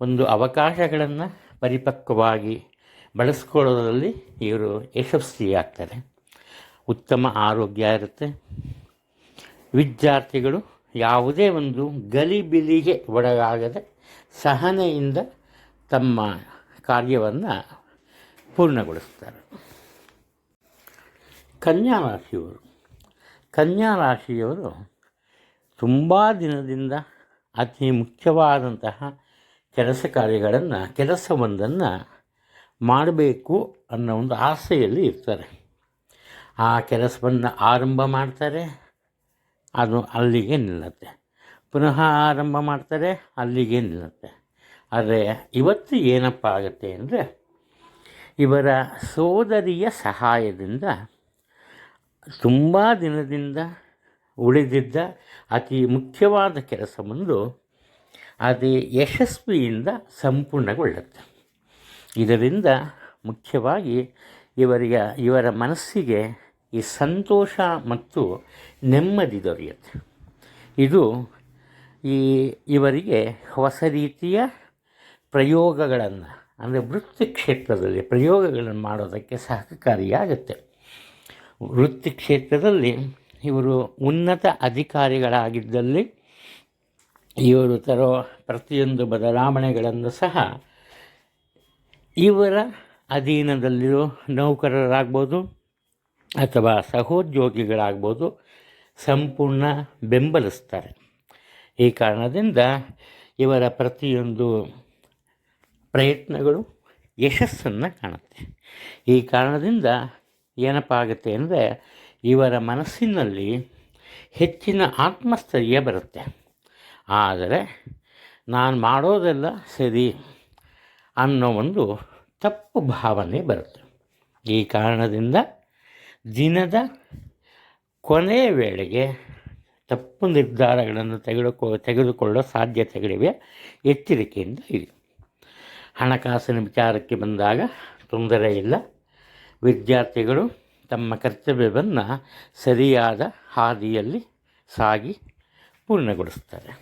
ಒಂದು ಅವಕಾಶಗಳನ್ನು ಪರಿಪಕ್ವವಾಗಿ ಬಳಸ್ಕೊಳ್ಳೋದ್ರಲ್ಲಿ ಇವರು ಯಶಸ್ವಿಯಾಗ್ತಾರೆ. ಉತ್ತಮ ಆರೋಗ್ಯ ಇರುತ್ತೆ. ವಿದ್ಯಾರ್ಥಿಗಳು ಯಾವುದೇ ಒಂದು ಗಲಿಬಿಲಿಗೆ ಒಳಗಾಗದೆ ಸಹನೆಯಿಂದ ತಮ್ಮ ಕಾರ್ಯವನ್ನು ಪೂರ್ಣಗೊಳಿಸ್ತಾರೆ. ಕನ್ಯಾ ರಾಶಿಯವರು. ಕನ್ಯಾ ರಾಶಿಯವರು ತುಂಬ ದಿನದಿಂದ ಅತಿ ಮುಖ್ಯವಾದಂತಹ ಕೆಲಸ ಕಾರ್ಯಗಳನ್ನು, ಕೆಲಸವೊಂದನ್ನು ಮಾಡಬೇಕು ಅನ್ನೋ ಒಂದು ಆಸೆಯಲ್ಲಿ ಇರ್ತಾರೆ. ಆ ಕೆಲಸವನ್ನು ಆರಂಭ ಮಾಡ್ತಾರೆ, ಅದು ಅಲ್ಲಿಗೆ ನಿಲ್ಲುತ್ತೆ. ಪುನಃ ಆರಂಭ ಮಾಡ್ತಾರೆ, ಅಲ್ಲಿಗೆ ನಿಲ್ಲುತ್ತೆ. ಆದರೆ ಇವತ್ತು ಏನಪ್ಪ ಆಗುತ್ತೆ ಅಂದರೆ, ಇವರ ಸೋದರಿಯ ಸಹಾಯದಿಂದ ತುಂಬ ದಿನದಿಂದ ಉಳಿದಿದ್ದ ಅತಿ ಮುಖ್ಯವಾದ ಕೆಲಸವೊಂದು ಅದೇ ಯಶಸ್ವಿಯಿಂದ ಸಂಪೂರ್ಣಗೊಳ್ಳುತ್ತೆ. ಇದರಿಂದ ಮುಖ್ಯವಾಗಿ ಇವರಿಗೆ, ಇವರ ಮನಸ್ಸಿಗೆ ಈ ಸಂತೋಷ ಮತ್ತು ನೆಮ್ಮದಿ ದೊರೆಯುತ್ತೆ. ಇದು ಈ ಇವರಿಗೆ ಹೊಸ ರೀತಿಯ ಪ್ರಯೋಗಗಳನ್ನು, ಅಂದರೆ ವೃತ್ತಿ ಕ್ಷೇತ್ರದಲ್ಲಿ ಪ್ರಯೋಗಗಳನ್ನು ಮಾಡೋದಕ್ಕೆ ಸಹಕಾರಿಯಾಗುತ್ತೆ. ವೃತ್ತಿ ಕ್ಷೇತ್ರದಲ್ಲಿ ಇವರು ಉನ್ನತ ಅಧಿಕಾರಿಗಳಾಗಿದ್ದಲ್ಲಿ ಇವರು ತರೋ ಪ್ರತಿಯೊಂದು ಬದಲಾವಣೆಗಳನ್ನು ಸಹ ಇವರ ಅಧೀನದಲ್ಲಿರೋ ನೌಕರರಾಗ್ಬೋದು ಅಥವಾ ಸಹೋದ್ಯೋಗಿಗಳಾಗ್ಬೋದು ಸಂಪೂರ್ಣ ಬೆಂಬಲಿಸ್ತಾರೆ. ಈ ಕಾರಣದಿಂದ ಇವರ ಪ್ರತಿಯೊಂದು ಪ್ರಯತ್ನಗಳು ಯಶಸ್ಸನ್ನು ಕಾಣುತ್ತೆ. ಈ ಕಾರಣದಿಂದ ಏನಪ್ಪ ಆಗುತ್ತೆ ಅಂದರೆ ಇವರ ಮನಸ್ಸಿನಲ್ಲಿ ಹೆಚ್ಚಿನ ಆತ್ಮಸ್ಥೈರ್ಯ ಬರುತ್ತೆ. ಆದರೆ ನಾನು ಮಾಡೋದೆಲ್ಲ ಸರಿ ಅನ್ನೋ ಒಂದು ತಪ್ಪು ಭಾವನೆ ಬರುತ್ತೆ. ಈ ಕಾರಣದಿಂದ ದಿನದ ಕೊನೆಯ ವೇಳೆಗೆ ತಪ್ಪು ನಿರ್ಧಾರಗಳನ್ನು ತೆಗೆದುಕೊ, ತೆಗೆದುಕೊಳ್ಳೋ ಸಾಧ್ಯತೆಗಳಿವೆ. ಎಚ್ಚರಿಕೆಯಿಂದ ಇರಿ. ಹಣಕಾಸಿನ ವಿಚಾರಕ್ಕೆ ಬಂದಾಗ ತೊಂದರೆ ಇಲ್ಲ. ವಿದ್ಯಾರ್ಥಿಗಳು ತಮ್ಮ ಕರ್ತವ್ಯವನ್ನು ಸರಿಯಾದ ಹಾದಿಯಲ್ಲಿ ಸಾಗಿ ಪೂರ್ಣಗೊಳಿಸ್ತಾರೆ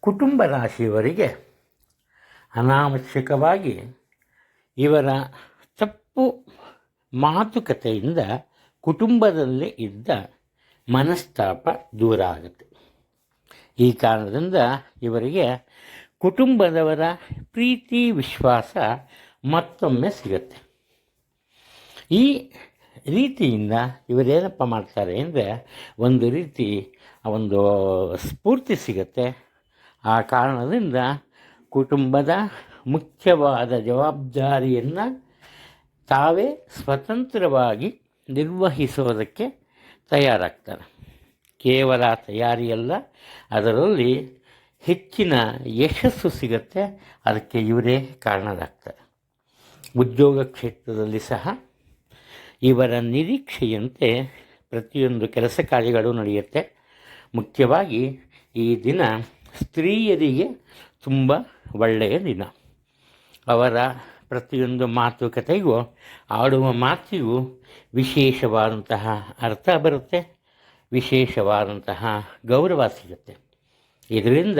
ಕುಟುಂಬ ರಾಶಿಯವರಿಗೆ ಅನಾವಶ್ಯಕವಾಗಿ ಇವರ ತಪ್ಪು ಮಾತುಕತೆಯಿಂದ ಕುಟುಂಬದಲ್ಲಿ ಇದ್ದ ಮನಸ್ತಾಪ ದೂರ ಆಗುತ್ತೆ. ಈ ಕಾರಣದಿಂದ ಇವರಿಗೆ ಕುಟುಂಬದವರ ಪ್ರೀತಿ ವಿಶ್ವಾಸ ಮತ್ತೊಮ್ಮೆ ಸಿಗುತ್ತೆ. ಈ ರೀತಿಯಿಂದ ಇವರೇನಪ್ಪ ಮಾಡ್ತಾರೆ ಅಂದರೆ ಒಂದು ರೀತಿ ಒಂದು ಸ್ಫೂರ್ತಿ ಸಿಗುತ್ತೆ. ಆ ಕಾರಣದಿಂದ ಕುಟುಂಬದ ಮುಖ್ಯವಾದ ಜವಾಬ್ದಾರಿಯನ್ನು ತಾವೇ ಸ್ವತಂತ್ರವಾಗಿ ನಿರ್ವಹಿಸೋದಕ್ಕೆ ತಯಾರಾಗ್ತಾರೆ. ಕೇವಲ ತಯಾರಿಯಲ್ಲ ಅದರಲ್ಲಿ ಹೆಚ್ಚಿನ ಯಶಸ್ಸು ಸಿಗುತ್ತೆ. ಅದಕ್ಕೆ ಇವರೇ ಕಾರಣರಾಗ್ತಾರೆ. ಉದ್ಯೋಗ ಕ್ಷೇತ್ರದಲ್ಲಿ ಸಹ ಇವರ ನಿರೀಕ್ಷೆಯಂತೆ ಪ್ರತಿಯೊಂದು ಕೆಲಸ ಕಾರ್ಯಗಳು ನಡೆಯುತ್ತೆ. ಮುಖ್ಯವಾಗಿ ಈ ದಿನ ಸ್ತ್ರೀಯರಿಗೆ ತುಂಬ ಒಳ್ಳೆಯ ದಿನ. ಅವರ ಪ್ರತಿಯೊಂದು ಮಾತುಕತೆಗೂ, ಆಡುವ ಮಾತಿಗೂ ವಿಶೇಷವಾದಂತಹ ಅರ್ಥ ಬರುತ್ತೆ, ವಿಶೇಷವಾದಂತಹ ಗೌರವ ಸಿಗುತ್ತೆ. ಇದರಿಂದ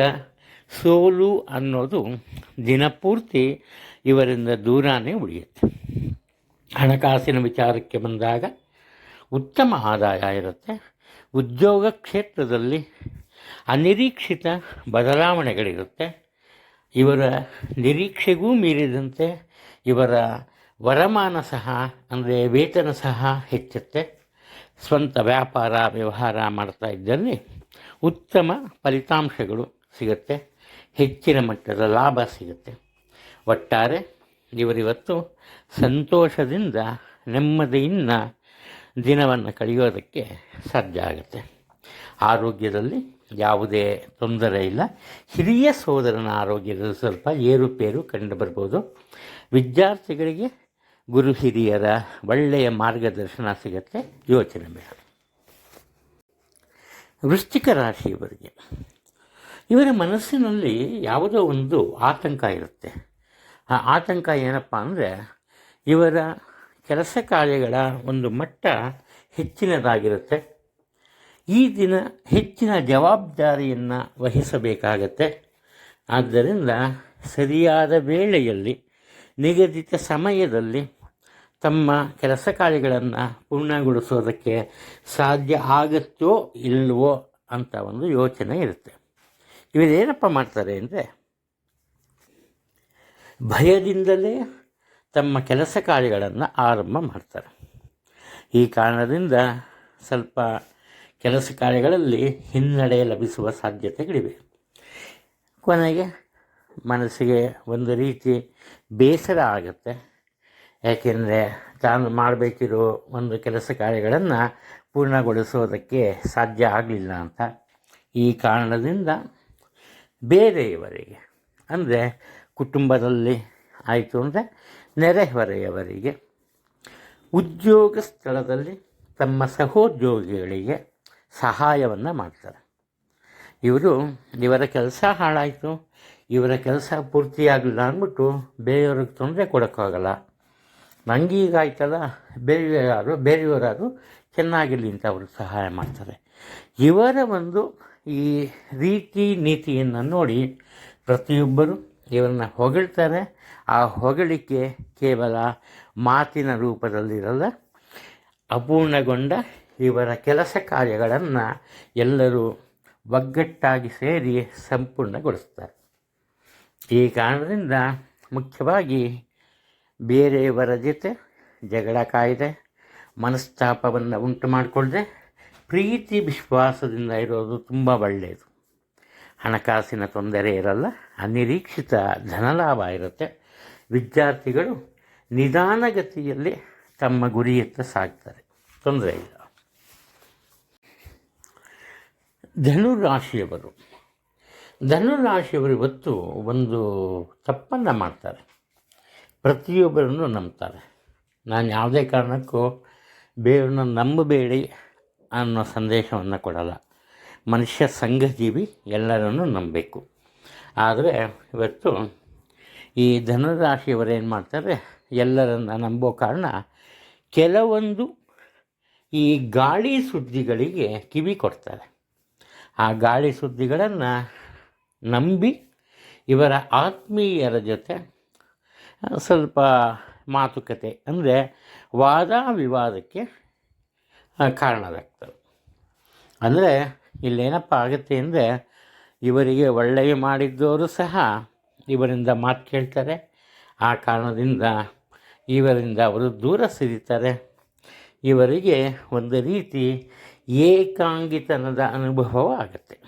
ಸೋಲು ಅನ್ನೋದು ದಿನಪೂರ್ತಿ ಇವರಿಂದ ದೂರನೇ ಉಳಿಯುತ್ತೆ. ಹಣಕಾಸಿನ ವಿಚಾರಕ್ಕೆ ಬಂದಾಗ ಉತ್ತಮ ಆದಾಯ ಇರುತ್ತೆ. ಉದ್ಯೋಗ ಕ್ಷೇತ್ರದಲ್ಲಿ ಅನಿರೀಕ್ಷಿತ ಬದಲಾವಣೆಗಳಿರುತ್ತೆ. ಇವರ ನಿರೀಕ್ಷೆಗೂ ಮೀರಿದಂತೆ ಇವರ ವರಮಾನ ಸಹ, ಅಂದರೆ ವೇತನ ಸಹ ಹೆಚ್ಚುತ್ತೆ. ಸ್ವಂತ ವ್ಯಾಪಾರ, ವ್ಯವಹಾರ ಮಾಡ್ತಾ ಇದ್ದಲ್ಲಿ ಉತ್ತಮ ಫಲಿತಾಂಶಗಳು ಸಿಗುತ್ತೆ. ಹೆಚ್ಚಿನ ಮಟ್ಟದ ಲಾಭ ಸಿಗುತ್ತೆ. ಒಟ್ಟಾರೆ ಇವರಿವತ್ತು ಸಂತೋಷದಿಂದ ನೆಮ್ಮದಿಯಿಂದ ದಿನವನ್ನು ಕಳೆಯೋದಕ್ಕೆ ಸಾಧ್ಯ ಆಗುತ್ತೆ. ಆರೋಗ್ಯದಲ್ಲಿ ಯಾವುದೇ ತೊಂದರೆ ಇಲ್ಲ. ಹಿರಿಯ ಸೋದರನ ಆರೋಗ್ಯದಲ್ಲಿ ಸ್ವಲ್ಪ ಏರುಪೇರು ಕಂಡು ಬರ್ಬೋದು. ವಿದ್ಯಾರ್ಥಿಗಳಿಗೆ ಗುರು ಹಿರಿಯರ ಒಳ್ಳೆಯ ಮಾರ್ಗದರ್ಶನ ಸಿಗುತ್ತೆ. ಯೋಚನೆ ಬೇಡ. ವೃಶ್ಚಿಕ ರಾಶಿಯವರಿಗೆ ಇವರ ಮನಸ್ಸಿನಲ್ಲಿ ಯಾವುದೋ ಒಂದು ಆತಂಕ ಇರುತ್ತೆ. ಆ ಆತಂಕ ಏನಪ್ಪ ಅಂದರೆ ಇವರ ಕೆಲಸ ಕಾರ್ಯಗಳ ಒಂದು ಮಟ್ಟ ಹೆಚ್ಚಿನದಾಗಿರುತ್ತೆ. ಈ ದಿನ ಹೆಚ್ಚಿನ ಜವಾಬ್ದಾರಿಯನ್ನು ವಹಿಸಬೇಕಾಗತ್ತೆ. ಆದ್ದರಿಂದ ಸರಿಯಾದ ವೇಳೆಯಲ್ಲಿ, ನಿಗದಿತ ಸಮಯದಲ್ಲಿ ತಮ್ಮ ಕೆಲಸ ಕಾರ್ಯಗಳನ್ನು ಪೂರ್ಣಗೊಳಿಸೋದಕ್ಕೆ ಸಾಧ್ಯ ಆಗುತ್ತೋ ಇಲ್ಲವೋ ಅಂತ ಒಂದು ಯೋಚನೆ ಇರುತ್ತೆ. ಇವರೇನಪ್ಪ ಮಾಡ್ತಾರೆ ಅಂದರೆ ಭಯದಿಂದಲೇ ತಮ್ಮ ಕೆಲಸ ಕಾರ್ಯಗಳನ್ನು ಆರಂಭ ಮಾಡ್ತಾರೆ. ಈ ಕಾರಣದಿಂದ ಸ್ವಲ್ಪ ಕೆಲಸ ಕಾರ್ಯಗಳಲ್ಲಿ ಹಿನ್ನಡೆ ಲಭಿಸುವ ಸಾಧ್ಯತೆಗಳಿವೆ. ಕೊನೆಗೆ ಮನಸ್ಸಿಗೆ ಒಂದು ರೀತಿ ಬೇಸರ ಆಗುತ್ತೆ. ಯಾಕೆಂದರೆ ತಾನು ಮಾಡಬೇಕಿರೋ ಒಂದು ಕೆಲಸ ಕಾರ್ಯಗಳನ್ನು ಪೂರ್ಣಗೊಳಿಸೋದಕ್ಕೆ ಸಾಧ್ಯ ಆಗಲಿಲ್ಲ ಅಂತ. ಈ ಕಾರಣದಿಂದ ಬೇರೆಯವರಿಗೆ, ಅಂದರೆ ಕುಟುಂಬದಲ್ಲಿ ಆಯಿತು ಅಂದರೆ ನೆರೆಹೊರೆಯವರಿಗೆ ಉದ್ಯೋಗ ಸ್ಥಳದಲ್ಲಿ ತಮ್ಮ ಸಹೋದ್ಯೋಗಿಗಳಿಗೆ ಸಹಾಯವನ್ನು ಮಾಡ್ತಾರೆ. ಇವರು ಇವರ ಕೆಲಸ ಹಾಳಾಯಿತು, ಇವರ ಕೆಲಸ ಪೂರ್ತಿಯಾಗಲಿಲ್ಲ ಅಂದ್ಬಿಟ್ಟು ಬೇರೆಯವ್ರಿಗೆ ತೊಂದರೆ ಕೊಡೋಕ್ಕಾಗಲ್ಲ. ನನಗೀಗಾಯ್ತಲ್ಲ ಬೇರೆ ಯಾರು ಬೇರೆಯವರಾರು ಚೆನ್ನಾಗಿರಲಿ ಅಂತ ಅವರು ಸಹಾಯ ಮಾಡ್ತಾರೆ. ಇವರ ಒಂದು ಈ ರೀತಿ ನೀತಿಯನ್ನು ನೋಡಿ ಪ್ರತಿಯೊಬ್ಬರು ಇವರನ್ನ ಹೊಗಳ್ತಾರೆ. ಆ ಹೊಗಳಿಕೆ ಕೇವಲ ಮಾತಿನ ರೂಪದಲ್ಲಿರಲ್ಲ, ಅಪೂರ್ಣಗೊಂಡ ಇವರ ಕೆಲಸ ಕಾರ್ಯಗಳನ್ನು ಎಲ್ಲರೂ ಒಗ್ಗಟ್ಟಾಗಿ ಸೇರಿ ಸಂಪೂರ್ಣಗೊಳಿಸ್ತಾರೆ. ಈ ಕಾರಣದಿಂದ ಮುಖ್ಯವಾಗಿ ಬೇರೆಯವರ ಜೊತೆ ಜಗಳ ಕಾಯಿದೆ, ಮನಸ್ತಾಪವನ್ನು ಉಂಟು ಮಾಡಿಕೊಳ್ಳದೆ ಪ್ರೀತಿ, ವಿಶ್ವಾಸದಿಂದ ಇರೋದು ತುಂಬ ಒಳ್ಳೆಯದು. ಹಣಕಾಸಿನ ತೊಂದರೆ ಇರಲ್ಲ, ಅನಿರೀಕ್ಷಿತ ಧನಲಾಭ ಇರುತ್ತೆ. ವಿದ್ಯಾರ್ಥಿಗಳು ನಿಧಾನಗತಿಯಲ್ಲಿ ತಮ್ಮ ಗುರಿಯತ್ತ ಸಾಗ್ತಾರೆ ತೊಂದರೆ ಇಲ್ಲ. ಧನುರಾಶಿಯವರು. ಧನುರಾಶಿಯವರು ಇವತ್ತು ಒಂದು ತಪ್ಪನ್ನು ಮಾಡ್ತಾರೆ. ಪ್ರತಿಯೊಬ್ಬರನ್ನು ನಂಬ್ತಾರೆ. ನಾನು ಯಾವುದೇ ಕಾರಣಕ್ಕೂ ಬೇರೆಯವ್ರನ್ನ ನಂಬಬೇಡಿ ಅನ್ನೋ ಸಂದೇಶವನ್ನು ಕೊಡಲ್ಲ. ಮನುಷ್ಯ ಸಂಘಜೀವಿ ಎಲ್ಲರನ್ನು ನಂಬಬೇಕು. ಆದರೆ ಇವತ್ತು ಈ ಧನುರಾಶಿಯವರು ಏನು ಮಾಡ್ತಾರೆ? ಎಲ್ಲರನ್ನು ನಂಬೋ ಕಾರಣ ಕೆಲವೊಂದು ಈ ಗಾಳಿ ಸುದ್ದಿಗಳಿಗೆ ಕಿವಿ ಕೊಡ್ತಾರೆ. ಆ ಗಾಳಿ ಸುದ್ದಿಗಳನ್ನು ನಂಬಿ ಇವರ ಆತ್ಮೀಯರ ಜೊತೆ ಸ್ವಲ್ಪ ಮಾತುಕತೆ ಅಂದರೆ ವಾದ ವಿವಾದಕ್ಕೆ ಕಾರಣವಾಗ್ತವೆ ಅಂದರೆ ಇಲ್ಲೇನಪ್ಪ ಆಗುತ್ತೆ ಅಂದರೆ ಇವರಿಗೆ ಒಳ್ಳೆಯ ಮಾಡಿದ್ದವರು ಸಹ ಇವರಿಂದ ಮಾತು ಕೇಳ್ತಾರೆ. ಆ ಕಾರಣದಿಂದ ಇವರಿಂದ ಅವರು ದೂರ ಸಿರಿತಾರೆ. ಇವರಿಗೆ ಒಂದು ರೀತಿ ಏಕಾಂಗಿತನದ ಅನುಭವ ಆಗುತ್ತೆ.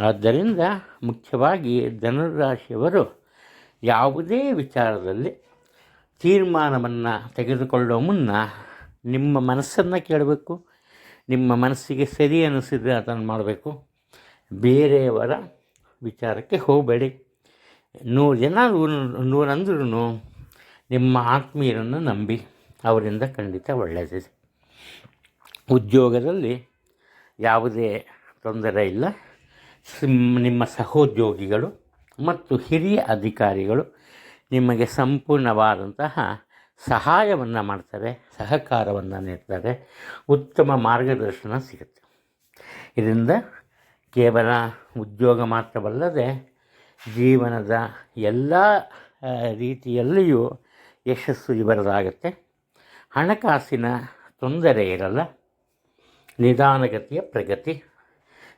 ಆದ್ದರಿಂದ ಮುಖ್ಯವಾಗಿ ಧನುರಾಶಿಯವರು ಯಾವುದೇ ವಿಚಾರದಲ್ಲಿ ತೀರ್ಮಾನವನ್ನು ತೆಗೆದುಕೊಳ್ಳೋ ಮುನ್ನ ನಿಮ್ಮ ಮನಸ್ಸನ್ನು ಕೇಳಬೇಕು. ನಿಮ್ಮ ಮನಸ್ಸಿಗೆ ಸರಿ ಅನ್ನಿಸಿದರೆ ಅದನ್ನು ಮಾಡಬೇಕು. ಬೇರೆಯವರ ವಿಚಾರಕ್ಕೆ ಹೋಗಬೇಡಿ. ನೂರು ಜನ ನೂರು ನೂರಂದ್ರೂ ನಿಮ್ಮ ಆತ್ಮೀಯರನ್ನು ನಂಬಿ ಅವರಿಂದ ಖಂಡಿತ ಒಳ್ಳೆಯದಿದೆ ಉದ್ಯೋಗದಲ್ಲಿ ಯಾವುದೇ ತೊಂದರೆ ಇಲ್ಲ. ನಿಮ್ಮ ಸಹೋದ್ಯೋಗಿಗಳು ಮತ್ತು ಹಿರಿಯ ಅಧಿಕಾರಿಗಳು ನಿಮಗೆ ಸಂಪೂರ್ಣವಾದಂತಹ ಸಹಾಯವನ್ನು ಮಾಡ್ತಾರೆ ಸಹಕಾರವನ್ನು ನೀಡ್ತಾರೆ ಉತ್ತಮ ಮಾರ್ಗದರ್ಶನ ಸಿಗುತ್ತೆ. ಇದರಿಂದ ಕೇವಲ ಉದ್ಯೋಗ ಮಾತ್ರವಲ್ಲದೆ ಜೀವನದ ಎಲ್ಲ ರೀತಿಯಲ್ಲಿಯೂ ಯಶಸ್ಸು ಇವರದಾಗುತ್ತೆ ಹಣಕಾಸಿನ ತೊಂದರೆ ಇರಲ್ಲ, ನಿಧಾನಗತಿಯ ಪ್ರಗತಿ.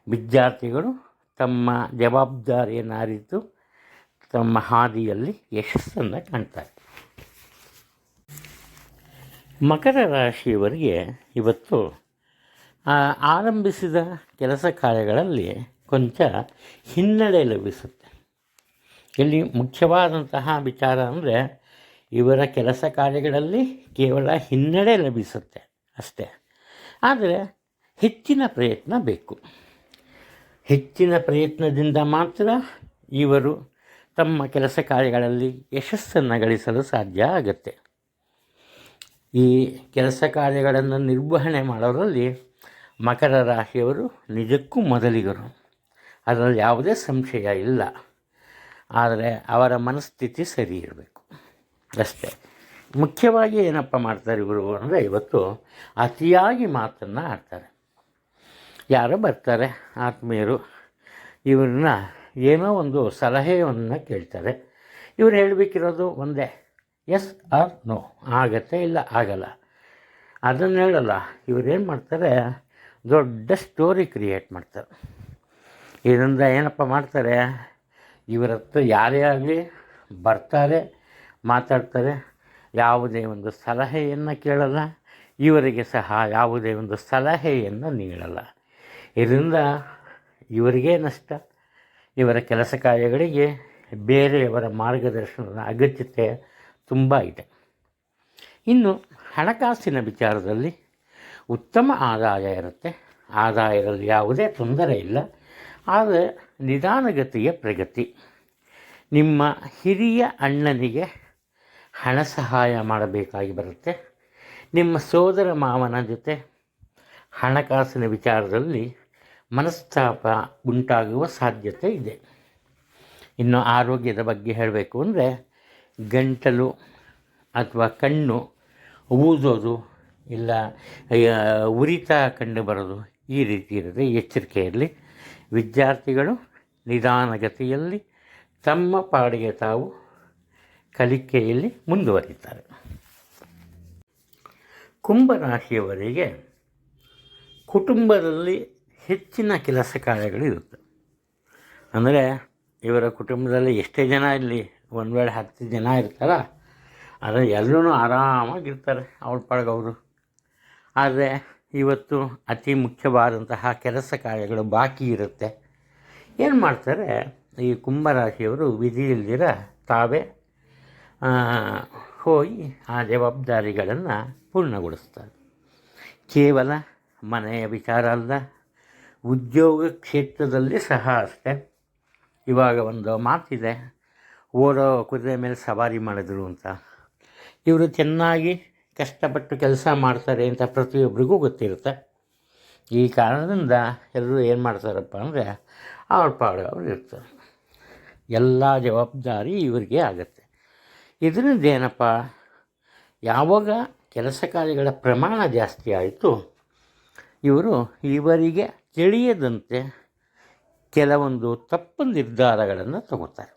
ವಿದ್ಯಾರ್ಥಿಗಳು ತಮ್ಮ ಜವಾಬ್ದಾರಿಯನ್ನು ಅರಿತು ತಮ್ಮ ಹಾದಿಯಲ್ಲಿ ಯಶಸ್ಸನ್ನು ಕಾಣ್ತಾರೆ. ಮಕರ ರಾಶಿಯವರಿಗೆ ಇವತ್ತು ಆರಂಭಿಸಿದ ಕೆಲಸ ಕಾರ್ಯಗಳಲ್ಲಿ ಕೊಂಚ ಹಿನ್ನಡೆ ಲಭಿಸುತ್ತೆ. ಇಲ್ಲಿ ಮುಖ್ಯವಾದಂತಹ ವಿಚಾರ ಅಂದರೆ, ಇವರ ಕೆಲಸ ಕಾರ್ಯಗಳಲ್ಲಿ ಕೇವಲ ಹಿನ್ನಡೆ ಲಭಿಸುತ್ತೆ ಅಷ್ಟೇ. ಆದರೆ, ಹೆಚ್ಚಿನ ಪ್ರಯತ್ನ ಬೇಕು. ಹೆಚ್ಚಿನ ಪ್ರಯತ್ನದಿಂದ ಮಾತ್ರ ಇವರು ತಮ್ಮ ಕೆಲಸ ಕಾರ್ಯಗಳಲ್ಲಿ ಯಶಸ್ಸನ್ನು ಗಳಿಸಲು ಸಾಧ್ಯ ಆಗುತ್ತೆ. ಈ ಕೆಲಸ ಕಾರ್ಯಗಳನ್ನು ನಿರ್ವಹಣೆ ಮಾಡೋದರಲ್ಲಿ ಮಕರ ರಾಶಿಯವರು ನಿಜಕ್ಕೂ ಮೊದಲಿಗರು. ಅದರಲ್ಲಿ ಯಾವುದೇ ಸಂಶಯ ಇಲ್ಲ. ಆದರೆ ಅವರ ಮನಸ್ಥಿತಿ ಸರಿ ಇರಬೇಕು. ಅಷ್ಟೇ. ಮುಖ್ಯವಾಗಿ ಏನಪ್ಪ ಮಾಡ್ತಾರೆ ಇವರು ಅಂದರೆ ಇವತ್ತು ಅತಿಯಾಗಿ ಮಾತನ್ನು ಆಡ್ತಾರೆ. ಯಾರೋ ಬರ್ತಾರೆ, ಆತ್ಮೀಯರು. ಇವ್ರನ್ನ ಏನೋ ಒಂದು ಸಲಹೆಯನ್ನು ಕೇಳ್ತಾರೆ. ಇವ್ರು ಹೇಳಬೇಕಿರೋದು ಒಂದೇ. ಎಸ್ ಆರ್ ನೋ ಆಗತ್ತೆ ಇಲ್ಲ, ಆಗಲ್ಲ. ಅದನ್ನು ಹೇಳಲ್ಲ. ಇವರೇನು ಮಾಡ್ತಾರೆ? ದೊಡ್ಡ ಸ್ಟೋರಿ ಕ್ರಿಯೇಟ್ ಮಾಡ್ತಾರೆ. ಇದರಿಂದ ಏನಪ್ಪ ಮಾಡ್ತಾರೆ? ಇವರ ಹತ್ರ ಯಾರೇ ಆಗಲಿ ಬರ್ತಾರೆ, ಮಾತಾಡ್ತಾರೆ. ಯಾವುದೇ ಒಂದು ಸಲಹೆಯನ್ನು ಕೇಳಲ್ಲ. ಇವರಿಗೆ ಸಹ ಯಾವುದೇ ಒಂದು ಸಲಹೆಯನ್ನು ನೀಡಲ್ಲ. ಇದರಿಂದ ಇವರಿಗೆ ನಷ್ಟ. ಇವರ ಕೆಲಸ ಕಾರ್ಯಗಳಿಗೆ ಬೇರೆಯವರ ಮಾರ್ಗದರ್ಶನದ ಅಗತ್ಯತೆ ತುಂಬ ಇದೆ. ಇನ್ನು ಹಣಕಾಸಿನ ವಿಚಾರದಲ್ಲಿ ಉತ್ತಮ ಆದಾಯ ಇರುತ್ತೆ. ಆದಾಯದಲ್ಲಿ ಯಾವುದೇ ತೊಂದರೆ ಇಲ್ಲ. ಆದರೆ ನಿಧಾನಗತಿಯ ಪ್ರಗತಿ. ನಿಮ್ಮ ಹಿರಿಯ ಅಣ್ಣನಿಗೆ ಹಣ ಸಹಾಯ ಮಾಡಬೇಕಾಗಿ ಬರುತ್ತೆ. ನಿಮ್ಮ ಸೋದರ ಮಾವನ ಜೊತೆ ಹಣಕಾಸಿನ ವಿಚಾರದಲ್ಲಿ ಮನಸ್ತಾಪ ಉಂಟಾಗುವ ಸಾಧ್ಯತೆ ಇದೆ. ಇನ್ನು ಆರೋಗ್ಯದ ಬಗ್ಗೆ ಹೇಳಬೇಕು ಅಂದರೆ ಗಂಟಲು ಅಥವಾ ಕಣ್ಣು ಊದೋದು ಇಲ್ಲ ಉರಿತ ಕಂಡು ಬರೋದು ಈ ರೀತಿ ಇರದೆ ಎಚ್ಚರಿಕೆಯಲ್ಲಿ ವಿದ್ಯಾರ್ಥಿಗಳು ನಿಧಾನಗತಿಯಲ್ಲಿ ತಮ್ಮ ಪಾಡಿಗೆ ತಾವು ಕಲಿಕೆಯಲ್ಲಿ ಮುಂದುವರಿತಾರೆ. ಕುಂಭರಾಶಿಯವರಿಗೆ ಕುಟುಂಬದಲ್ಲಿ ಹೆಚ್ಚಿನ ಕೆಲಸ ಕಾರ್ಯಗಳು ಇರುತ್ತೆ. ಅಂದರೆ ಇವರ ಕುಟುಂಬದಲ್ಲಿ ಎಷ್ಟೇ ಜನ ಇರಲಿ ಒಂದು ವೇಳೆ ಹತ್ತು ಜನ ಇರ್ತಾರ ಆದರೆ ಎಲ್ಲರೂ ಆರಾಮಾಗಿರ್ತಾರೆ ಅವ್ರ ಪಾಡಿಗೆ ಅವರು. ಆದರೆ ಇವತ್ತು ಅತಿ ಮುಖ್ಯವಾದಂತಹ ಕೆಲಸ ಕಾರ್ಯಗಳು ಬಾಕಿ ಇರುತ್ತೆ. ಏನು ಮಾಡ್ತಾರೆ, ಈ ಕುಂಭರಾಶಿಯವರು ವಿಧಿ ಇಲ್ದಿರ ತಾವೇ ಹೋಗಿ ಆ ಜವಾಬ್ದಾರಿಗಳನ್ನು ಪೂರ್ಣಗೊಳಿಸ್ತಾರೆ. ಕೇವಲ ಮನೆಯ ವಿಚಾರ ಅಲ್ಲ, ಉದ್ಯೋಗ ಕ್ಷೇತ್ರದಲ್ಲಿ ಸಹ ಅಷ್ಟೇ. ಇವಾಗ ಒಂದು ಮಾತಿದೆ ಓಡೋ ಕುದುರೆ ಮೇಲೆ ಸವಾರಿ ಮಾಡಿದ್ರು ಅಂತ. ಇವರು ಚೆನ್ನಾಗಿ ಕಷ್ಟಪಟ್ಟು ಕೆಲಸ ಮಾಡ್ತಾರೆ ಅಂತ ಪ್ರತಿಯೊಬ್ಬರಿಗೂ ಗೊತ್ತಿರುತ್ತೆ. ಈ ಕಾರಣದಿಂದ ಎಲ್ಲರೂ ಏನು ಮಾಡ್ತಾರಪ್ಪ ಅಂದರೆ ಅವ್ರ ಪಾಡು ಅವ್ರು ಇರ್ತಾರೆ. ಎಲ್ಲ ಜವಾಬ್ದಾರಿ ಇವರಿಗೆ ಆಗುತ್ತೆ. ಇದರಿಂದ ಏನಪ್ಪ, ಯಾವಾಗ ಕೆಲಸ ಕಾರ್ಯಗಳ ಪ್ರಮಾಣ ಜಾಸ್ತಿ ಆಯಿತು, ಇವರು ಇವರಿಗೆ ತಿಳಿಯದಂತೆ ಕೆಲವೊಂದು ತಪ್ಪು ನಿರ್ಧಾರಗಳನ್ನು ತಗೋತಾರೆ.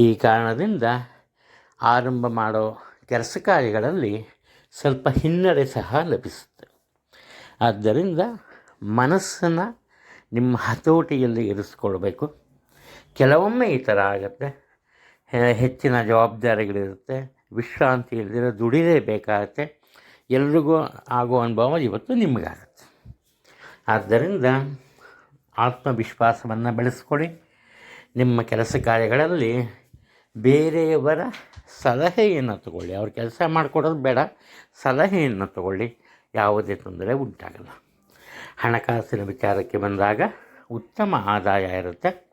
ಈ ಕಾರಣದಿಂದ ಆರಂಭ ಮಾಡೋ ಕೆಲಸ ಕಾರ್ಯಗಳಲ್ಲಿ ಸ್ವಲ್ಪ ಹಿನ್ನಡೆ ಸಹ ಲಭಿಸುತ್ತೆ. ಆದ್ದರಿಂದ ಮನಸ್ಸನ್ನು ನಿಮ್ಮ ಹತೋಟಿಯಲ್ಲಿ ಇರಿಸ್ಕೊಳ್ಬೇಕು. ಕೆಲವೊಮ್ಮೆ ಈ ಥರ ಆಗುತ್ತೆ. ಹೆಚ್ಚಿನ ಜವಾಬ್ದಾರಿಗಳಿರುತ್ತೆ. ವಿಶ್ರಾಂತಿ ಇಲ್ದಿರೋ ದುಡಿಲೇಬೇಕಾಗತ್ತೆ. ಎಲ್ರಿಗೂ ಆಗೋ ಅನುಭವ ಇವತ್ತು ನಿಮಗಾಗತ್ತೆ. ಆದ್ದರಿಂದ ಆತ್ಮವಿಶ್ವಾಸವನ್ನು ಬೆಳೆಸ್ಕೊಳ್ಳಿ. ನಿಮ್ಮ ಕೆಲಸ ಕಾರ್ಯಗಳಲ್ಲಿ ಬೇರೆಯವರ ಸಲಹೆಯನ್ನು ತಗೊಳ್ಳಿ. ಅವ್ರು ಕೆಲಸ ಮಾಡಿಕೊಡೋದು ಬೇಡ, ಸಲಹೆಯನ್ನು ತಗೊಳ್ಳಿ. ಯಾವುದೇ ತೊಂದರೆ ಉಂಟಾಗಲ್ಲ. ಹಣಕಾಸಿನ ವಿಚಾರಕ್ಕೆ ಬಂದಾಗ ಉತ್ತಮ ಆದಾಯ ಇರುತ್ತೆ.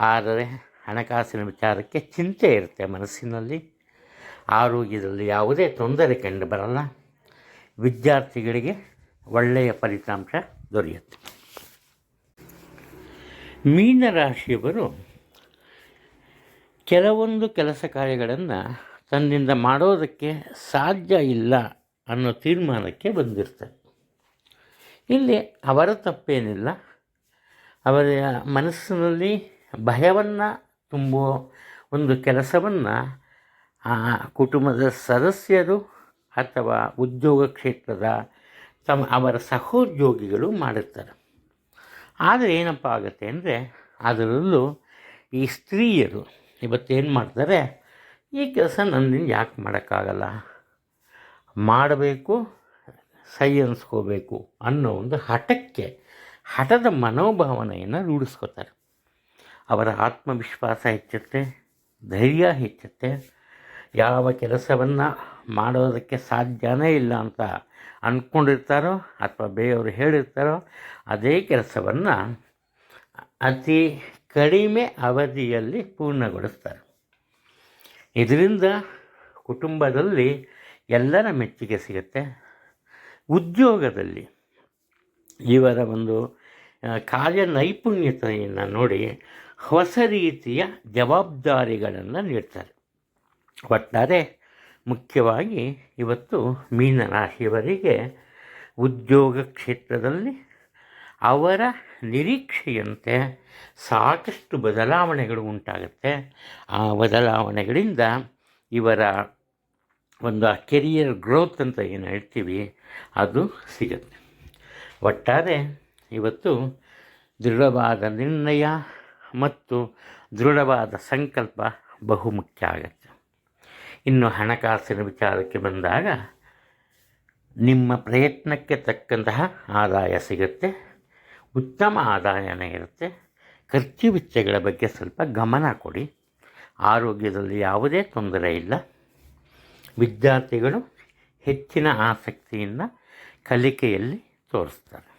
ಆದರೆ ಹಣಕಾಸಿನ ವಿಚಾರಕ್ಕೆ ಚಿಂತೆ ಇರುತ್ತೆ ಮನಸ್ಸಿನಲ್ಲಿ. ಆರೋಗ್ಯದಲ್ಲಿ ಯಾವುದೇ ತೊಂದರೆ ಕಂಡು ಬರಲ್ಲ. ವಿದ್ಯಾರ್ಥಿಗಳಿಗೆ ಒಳ್ಳೆಯ ಫಲಿತಾಂಶ ದೊರೆಯುತ್ತೆ. ಮೀನರಾಶಿಯವರು ಕೆಲವೊಂದು ಕೆಲಸ ಕಾರ್ಯಗಳನ್ನು ತನ್ನಿಂದ ಮಾಡೋದಕ್ಕೆ ಸಾಧ್ಯ ಇಲ್ಲ ಅನ್ನೋ ತೀರ್ಮಾನಕ್ಕೆ ಬಂದಿರ್ತಾರೆ ಇಲ್ಲಿ ಅವರ ತಪ್ಪೇನಿಲ್ಲ. ಅವರ ಮನಸ್ಸಿನಲ್ಲಿ ಭಯವನ್ನು ತುಂಬುವ ಒಂದು ಕೆಲಸವನ್ನು ಆ ಕುಟುಂಬದ ಸದಸ್ಯರು ಅಥವಾ ಉದ್ಯೋಗ ಕ್ಷೇತ್ರದ ತಮ್ಮ ಅವರ ಸಹೋದ್ಯೋಗಿಗಳು ಮಾಡಿರ್ತಾರೆ. ಆದರೆ ಏನಪ್ಪ ಆಗುತ್ತೆ ಅಂದರೆ ಅದರಲ್ಲೂ ಈ ಸ್ತ್ರೀಯರು ಇವತ್ತೇನು ಮಾಡ್ತಾರೆ ಈ ಕೆಲಸ ನನ್ನಿಂದ ಯಾಕೆ ಮಾಡೋಕ್ಕಾಗಲ್ಲ? ಮಾಡಬೇಕು ಸೈ ಅನ್ಸ್ಕೋಬೇಕು ಅನ್ನೋ ಒಂದು ಹಠಕ್ಕೆ, ಹಠದ ಮನೋಭಾವನೆಯನ್ನು ರೂಢಿಸ್ಕೋತಾರೆ. ಅವರ ಆತ್ಮವಿಶ್ವಾಸ ಹೆಚ್ಚುತ್ತೆ, ಧೈರ್ಯ ಹೆಚ್ಚುತ್ತೆ. ಯಾವ ಕೆಲಸವನ್ನು ಮಾಡೋದಕ್ಕೆ ಸಾಧ್ಯನೇ ಇಲ್ಲ ಅಂತ ಅಂದ್ಕೊಂಡಿರ್ತಾರೋ ಅಥವಾ ಬೇರೆಯವರು ಹೇಳಿರ್ತಾರೋ, ಅದೇ ಕೆಲಸವನ್ನು ಅತಿ ಕಡಿಮೆ ಅವಧಿಯಲ್ಲಿ ಪೂರ್ಣಗೊಳಿಸ್ತಾರೆ. ಇದರಿಂದ ಕುಟುಂಬದಲ್ಲಿ ಎಲ್ಲರ ಮೆಚ್ಚುಗೆ ಸಿಗುತ್ತೆ. ಉದ್ಯೋಗದಲ್ಲಿ ಇವರ ಒಂದು ಕಾರ್ಯ ನೈಪುಣ್ಯತೆಯನ್ನು ನೋಡಿ ಹೊಸ ರೀತಿಯ ಜವಾಬ್ದಾರಿಗಳನ್ನು ನೀಡ್ತಾರೆ. ಒಟ್ಟಾರೆ ಮುಖ್ಯವಾಗಿ ಇವತ್ತು ಮೀನರಾಶಿಯವರಿಗೆ ಉದ್ಯೋಗ ಕ್ಷೇತ್ರದಲ್ಲಿ ಅವರ ನಿರೀಕ್ಷೆಯಂತೆ ಸಾಕಷ್ಟು ಬದಲಾವಣೆಗಳು ಉಂಟಾಗುತ್ತೆ. ಆ ಬದಲಾವಣೆಗಳಿಂದ ಇವರ ಒಂದು ಆ ಕೆರಿಯರ್ ಗ್ರೋತ್ ಅಂತ ಏನು ಹೇಳ್ತೀವಿ, ಅದು ಸಿಗುತ್ತೆ. ಒಟ್ಟಾರೆ ಇವತ್ತು ದೃಢವಾದ ನಿರ್ಣಯ ಮತ್ತು ದೃಢವಾದ ಸಂಕಲ್ಪ ಬಹುಮುಖ್ಯ ಆಗುತ್ತೆ. ಇನ್ನು ಹಣಕಾಸಿನ ವಿಚಾರಕ್ಕೆ ಬಂದಾಗ ನಿಮ್ಮ ಪ್ರಯತ್ನಕ್ಕೆ ತಕ್ಕಂತಹ ಆದಾಯ ಸಿಗುತ್ತೆ. ಉತ್ತಮ ಆದಾಯನೇ ಇರುತ್ತೆ ಖರ್ಚು ವೆಚ್ಚಗಳ ಬಗ್ಗೆ ಸ್ವಲ್ಪ ಗಮನ ಕೊಡಿ. ಆರೋಗ್ಯದಲ್ಲಿ ಯಾವುದೇ ತೊಂದರೆ ಇಲ್ಲ. ವಿದ್ಯಾರ್ಥಿಗಳು ಹೆಚ್ಚಿನ ಆಸಕ್ತಿಯಿಂದ ಕಲಿಕೆಯಲ್ಲಿ ತೋರಿಸ್ತಾರೆ.